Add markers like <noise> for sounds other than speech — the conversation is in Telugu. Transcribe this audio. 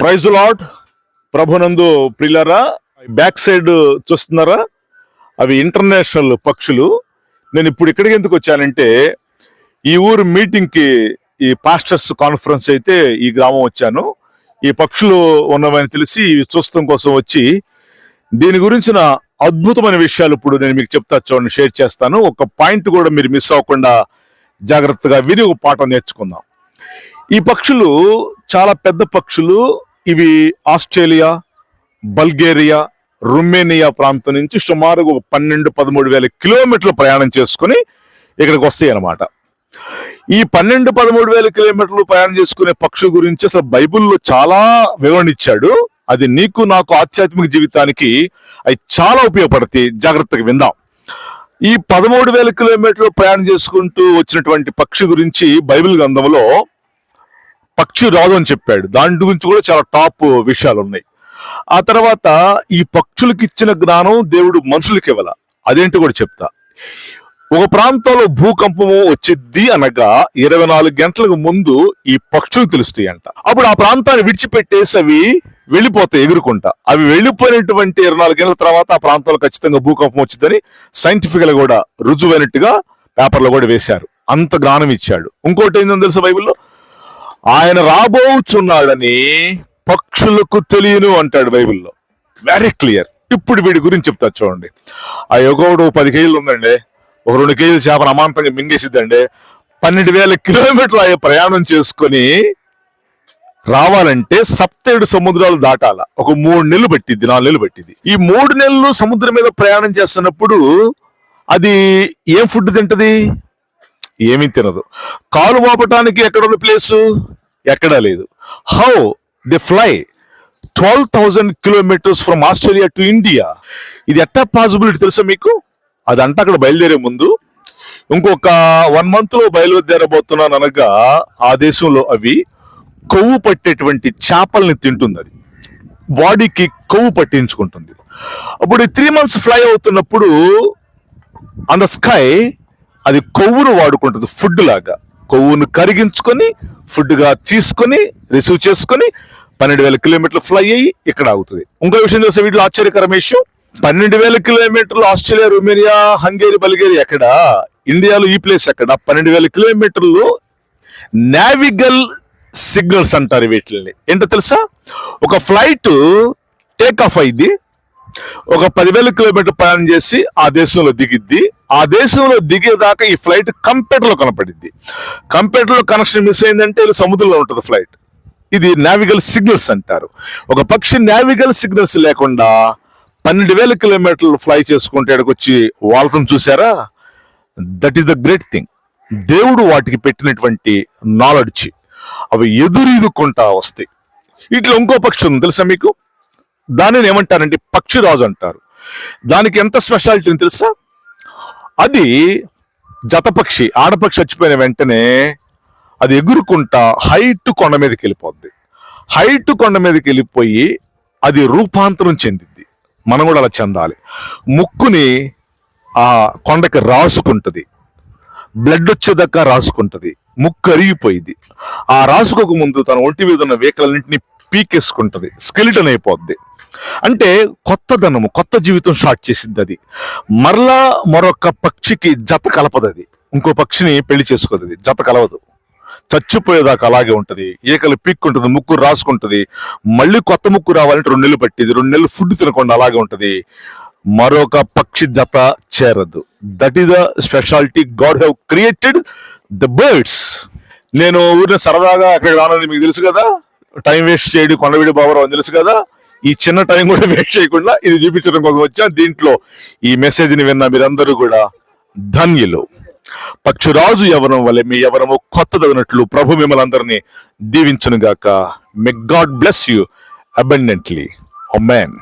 ప్రైజ్ లాడ్ ప్రభునందు ప్రిలరా బ్యాక్ సైడ్ చూస్తున్నారా? అవి ఇంటర్నేషనల్ పక్షులు. నేను ఇప్పుడు ఇక్కడికి ఎందుకు వచ్చానంటే ఈ ఊరు మీటింగ్కి ఈ పాస్టర్స్ కాన్ఫరెన్స్ అయితే ఈ గ్రామం వచ్చాను. ఈ పక్షులు ఉన్నవని తెలిసి ఇవి చూస్తాం కోసం వచ్చి దీని గురించిన అద్భుతమైన విషయాలు ఇప్పుడు నేను మీకు చెప్తా చూడండి షేర్ చేస్తాను. ఒక పాయింట్ కూడా మీరు మిస్ అవ్వకుండా జాగ్రత్తగా విని ఒక పాఠం నేర్చుకుందాం. ఈ పక్షులు చాలా పెద్ద పక్షులు ఇవి ఆస్ట్రేలియా బల్గేరియా రుమేనియా ప్రాంతం నుంచి సుమారుగా ఒక పన్నెండు పదమూడు వేల కిలోమీటర్లు ప్రయాణం చేసుకుని ఇక్కడికి వస్తాయి అన్నమాట. ఈ పన్నెండు పదమూడు వేల కిలోమీటర్లు ప్రయాణం చేసుకునే పక్షుల గురించి అసలు బైబిల్లో చాలా వివరణ ఇచ్చాడు. అది నీకు నాకు ఆధ్యాత్మిక జీవితానికి అవి చాలా ఉపయోగపడతాయి. జాగ్రత్తగా విందాం. ఈ పదమూడు వేల కిలోమీటర్లు ప్రయాణం చేసుకుంటూ వచ్చినటువంటి పక్షి గురించి బైబిల్ గ్రంథంలో పక్షి రాదు అని చెప్పాడు. దాని గురించి కూడా చాలా టాప్ విషయాలు ఉన్నాయి. ఆ తర్వాత ఈ పక్షులకి ఇచ్చిన జ్ఞానం దేవుడు మనుషులకి ఇవ్వాల. అదేంటి కూడా చెప్తా. ఒక ప్రాంతంలో భూకంపము వచ్చిద్ది అనగా ఇరవై నాలుగు గంటలకు ముందు ఈ పక్షులు తెలుస్తాయి అంట అప్పుడు ఆ ప్రాంతాన్ని విడిచిపెట్టేసి అవి వెళ్ళిపోతాయి ఎగురుకుంటా. అవి వెళ్ళిపోయినటువంటి ఇరవై నాలుగు గంటల తర్వాత ఆ ప్రాంతంలో ఖచ్చితంగా భూకంపం వచ్చిందని సైంటిఫిక్గా కూడా రుజువైనట్టుగా పేపర్లో కూడా వేశారు. అంత జ్ఞానం ఇచ్చాడు. ఇంకోటి ఏంటో తెలుసు బైబిల్లో? ఆయన రాబోచున్నాడని పక్షులకు తెలియను అంటాడు బైబిల్లో. వెరీ క్లియర్ ఇప్పుడు వీడి గురించి చెప్తా చూడండి. ఆ యొగోడు పది కేజీలు ఉందండి. ఒక రెండు కేజీలు చేపను అమాంతంగా మింగేసిద్దండి. పన్నెండు వేల కిలోమీటర్లు అయ్యే ప్రయాణం చేసుకొని రావాలంటే సప్తేడు సముద్రాలు దాటాల. ఒక మూడు నెలలు పట్టిద్ది నాలుగు నెలలు పట్టింది ఈ మూడు నెలలు సముద్రం మీద ప్రయాణం చేస్తున్నప్పుడు అది ఏం ఫుడ్ తింటది? ఏమీ తినదు. కాలు మోపటానికి ఎక్కడున్న ప్లేసు? ఎక్కడా లేదు. How the fly twelve thousand kilometres from Australia to India ఇది ఎట్టా పాసిబిలిటీ తెలుసా మీకు? అదంతా అక్కడ బయలుదేరే ముందు ఇంకొక వన్ మంత్లో బయలుదేరబోతున్నాను అనగా ఆ దేశంలో అవి కొవ్వు పట్టేటువంటి చేపల్ని తింటుంది అది. బాడీకి కొవ్వు పట్టించుకుంటుంది. అప్పుడు త్రీ మంత్స్ ఫ్లై అవుతున్నప్పుడు ఆన్ ద స్కై అది కొవ్వును వాడుకుంటుంది ఫుడ్ లాగా. కొవ్వును కరిగించుకొని ఫుడ్గా తీసుకొని రిసీవ్ చేసుకొని పన్నెండు వేల కిలోమీటర్లు ఫ్లై అయ్యి ఇక్కడ ఆగుతుంది. ఇంకో విషయం తెలుసా వీటిలో ఆశ్చర్యకరమైన విషయం? పన్నెండు వేల కిలోమీటర్లు ఆస్ట్రేలియా రొమేనియా హంగేరి బల్గేరియా ఎక్కడ? ఇండియాలో ఈ ప్లేస్ ఎక్కడ? పన్నెండు వేల కిలోమీటర్లు నావిగల్ సిగ్నల్స్ అంటారు వీటిని ఏంటో తెలుసా? ఒక ఫ్లైట్ టేక్ ఆఫ్ అయింది ఒక పదివేల కిలోమీటర్ ప్రయాణం చేసి ఆ దేశంలో దిగిద్ది. ఆ దేశంలో దిగేదాకా ఈ ఫ్లైట్ కంప్యూటర్లో కనపడిద్ది కనెక్షన్ మిస్ అయిందంటే సముద్రంలో ఉంటుంది ఫ్లైట్. ఇది నావిగల్ సిగ్నల్స్ అంటారు. ఒక పక్షి నావిగల్ సిగ్నల్స్ లేకుండా పన్నెండు వేల కిలోమీటర్లు ఫ్లై చేసుకుంటే ఇక్కడికి వచ్చి వాళ్ళతో చూసారా that is the great thing దేవుడు వాటికి పెట్టినటువంటి నాలెడ్జ్ అవి ఎదురీదుకుంటా వస్తాయి. ఇట్లా ఇంకో పక్షి ఉంది తెలుసా మీకు? దానిని ఏమంటారంటే పక్షిరాజు అంటారు. దానికి ఎంత స్పెషాలిటీ తెలుసా? అది జతపక్షి ఆడపక్షి చచ్చిపోయిన వెంటనే అది ఎగురుకుంటా హైట్ కొండ మీదకి వెళ్ళిపోద్ది. హైట్ కొండ మీదకి వెళ్ళిపోయి అది రూపాంతరం చెందిద్ది. మనం కూడా అలా చెందాలి. ముక్కుని ఆ కొండకి రాసుకుంటుంది. బ్లడ్ వచ్చేదాకా రాసుకుంటుంది. ముక్కు అరిగిపోయింది ఆ రాసుకోక ముందు తన ఒంటి మీద ఉన్న వేకలన్నింటినీ పీకేసుకుంటుంది. స్కెలిటన్ అయిపోద్ది. అంటే కొత్తదనము కొత్త జీవితం స్టార్ట్ చేసింది అది. మరలా మరొక పక్షికి జత కలపదు అది. ఇంకో పక్షిని పెళ్ళి చేసుకోదు అది. జత కలవదు. చచ్చిపోయేదాకా అలాగే ఉంటుంది. ఈకలు పీక్కుంటుంది ముక్కు రాసుకుంటుంది. మళ్ళీ కొత్త ముక్కు రావాలంటే రెండు నెలలు పట్టింది. రెండు నెలలు ఫుడ్ తినకుండా అలాగే ఉంటుంది. మరొక పక్షి జత చేరదు. That is the speciality God have created the birds నేను ఊరిని సరదాగా అక్కడ రానని మీకు తెలుసు కదా? టైం వేస్ట్ చేయడు కొండవీడి బాబురావు అని తెలుసు కదా? ఈ చిన్న టైం కూడా <laughs> వేస్ట్ చేయకుండా ఇది చూపించడం కోసం వచ్చా. దీంట్లో ఈ మెసేజ్ని విన్న మీరందరూ కూడా ధన్యులు. పక్షురాజు యవనం వల్ల మీ యవనము కొత్తదగినట్లు ప్రభు మిమ్మల్ని అందరినీ దీవించను గాక may God bless you abundantly man